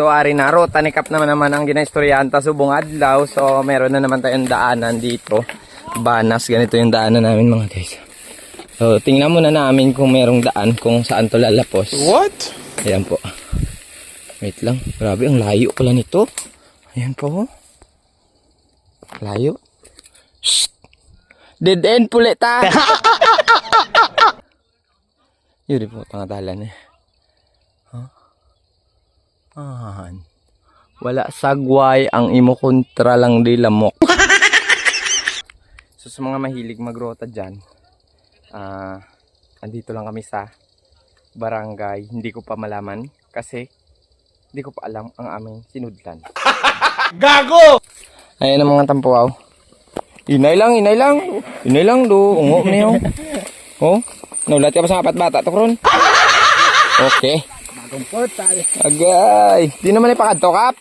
So ari na ro tanikap naman naman ang ginaistoryahan ta subong adlaw. So meron na naman tayong daanan dito. Banas ganito yung daanan namin mga guys. So tingnan muna namin kung merong daan kung saan to lalapos. What? Ayan po. Wait lang. Grabe ang layo pala nito. Ayan po. Layo. Shh. Dead end pulit ta. Yun po, tangadalan eh. Ah. Wala sagway ang imo kontra lang di lamok. so sa mga mahilig magrota dyan, ah, andito lang kami sa barangay. Hindi ko pa malaman kasi hindi ko pa alam ang aming sinudlan. Gago! Ayan ang mga tampuaw. Inay lang, inay lang. Inay lang do. Ungo niyo. Oh, naulat ka pa sa apat bata to kron. Okay. Agay. Di naman ipakadto kap.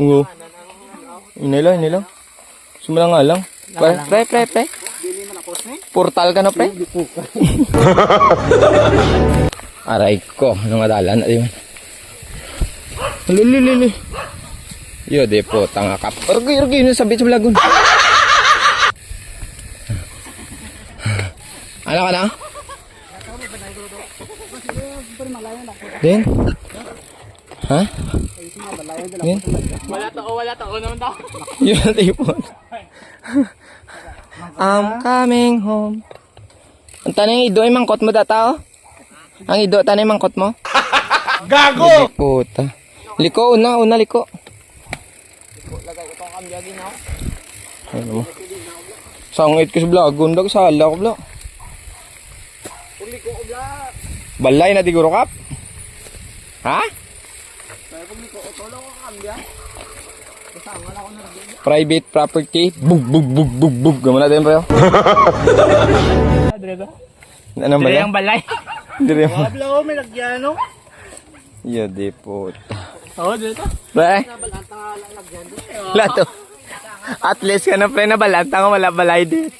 Oo. Inay lang. Sumala nga lang. Pre, pre, pre, pre. Portal ka na, pre. Aray ko. Ano nga dalan? Ay, man. Lili, lili. Yo, de po, tanga kap. Orgi, orgi, yun sabi sa blagon. Ano ka na? Din? Ha? Din? Wala to, oh, wala to. Oh, naman daw. Yun, tipon. I'm coming home. Ang tanong ido ay mangkot mo data, oh. Ang ido, tanay mangkot mo. Gago! Puta. Liko, una, una liko. Ano mo? Sangit ko sa vlog, gunda ko sa hala ko vlog. Balay na diguro kap? Ha? Private property. Bug, bug, bug, bug, bug. Gama natin pa. Dire to. Anong Dire balay? ang balay. Dire mo. Abla ko, may lagyan, no? Yo, di puta. Oo, dire to. Pre? Lato. At least ka na pre na balanta nga wala balay din.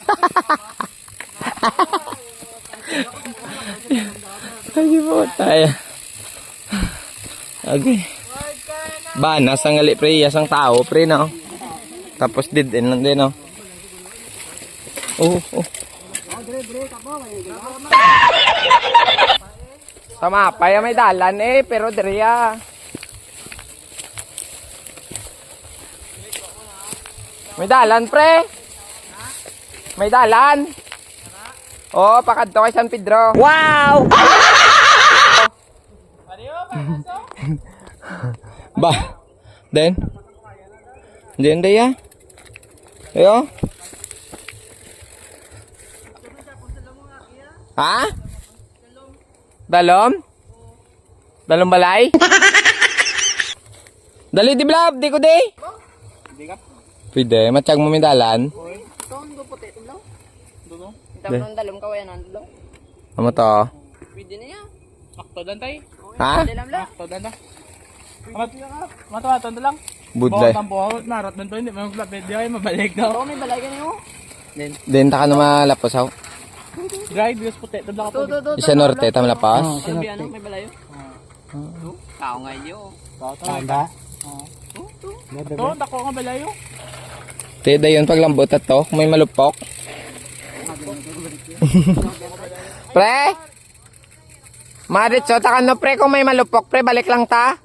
Ay, po tayo. Okay. Ba, nasa ngali pre, yasang tao pre na. oh. Tapos did din lang din oh. Oh, oh. Sama pa may dalan eh, pero diriya. May dalan, pre. May dalan. Oh, pakadto kay San Pedro. Wow! ba? Den? Den de ya? Ayo. Ha? Dalom? Dalom balay? Dali di blab, di ko di. Pwede, matiyag mo may dalan. Tondo po, teto lang. Doon, Dahil- Tapos dalom ka, wala nandalo. Ano to? Pwede na yan. Akto dan tayo. Ha? Dalam lang. Akto dan ta. Mat matawa tondo lang. Budlay. tampo ako, narot dan to, hindi mo magla pwede ay mabalik daw. Oo, may balay ka niyo. Then, Din ta ka na malapos aw. potato lang ako. To, to, Isa norte ta malapas. Ba ano, may balay yun? Tao nga yun. Tanda? Oo. To, dako nga balay yun. Te dayon paglambot at to, may malupok. pre! Marit, so takan no pre kung may malupok pre, balik lang ta.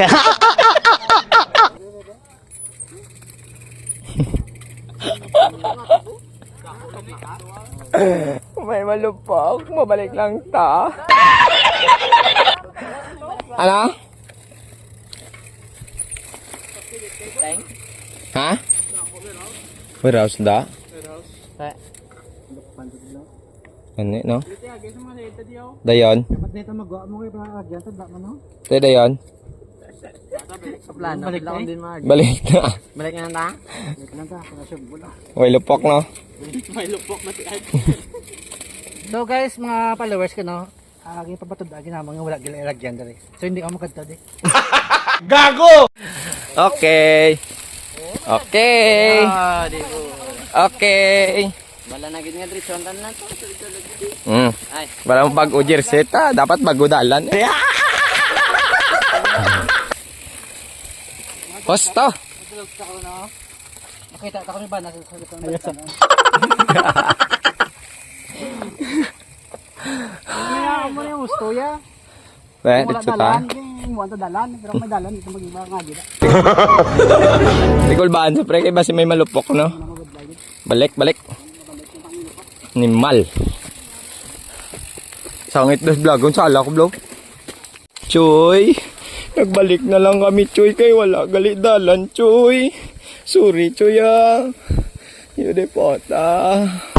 kung may malupok, mabalik lang ta. ano? Ha? Warehouse da? Ano no? Dayon? Te dayon? Plano, balik din mag. Balik na. Balik nga na Way lupok no? May lupok na si so guys, mga followers ko no, agi pa patod agi namang wala gila ilagyan dali. So hindi ako makadto di. Gago! Okay. Okay. Ah. Okay. Wala na gid nga diri sondan na to. Mm. Ay. Walang bago jersey ta, dapat bago dalan. Posto! Natulog sa ko na. Nakita ka kami ba nasa sa likod ng bata. Ano mo yung gusto ya? Eh, Wala dito dalan, ta. yung wala dalan, pero may dalan ito mag-iba nga gila. Di ko baan sa pre, kay basi may malupok, no? Balik, balik. Nimal. Sangit dos vlog, kung sala ko vlog. Choy, nagbalik na lang kami, Choy, kay wala gali dalan, Choy. Sorry, Choy, ah. Yun, pota.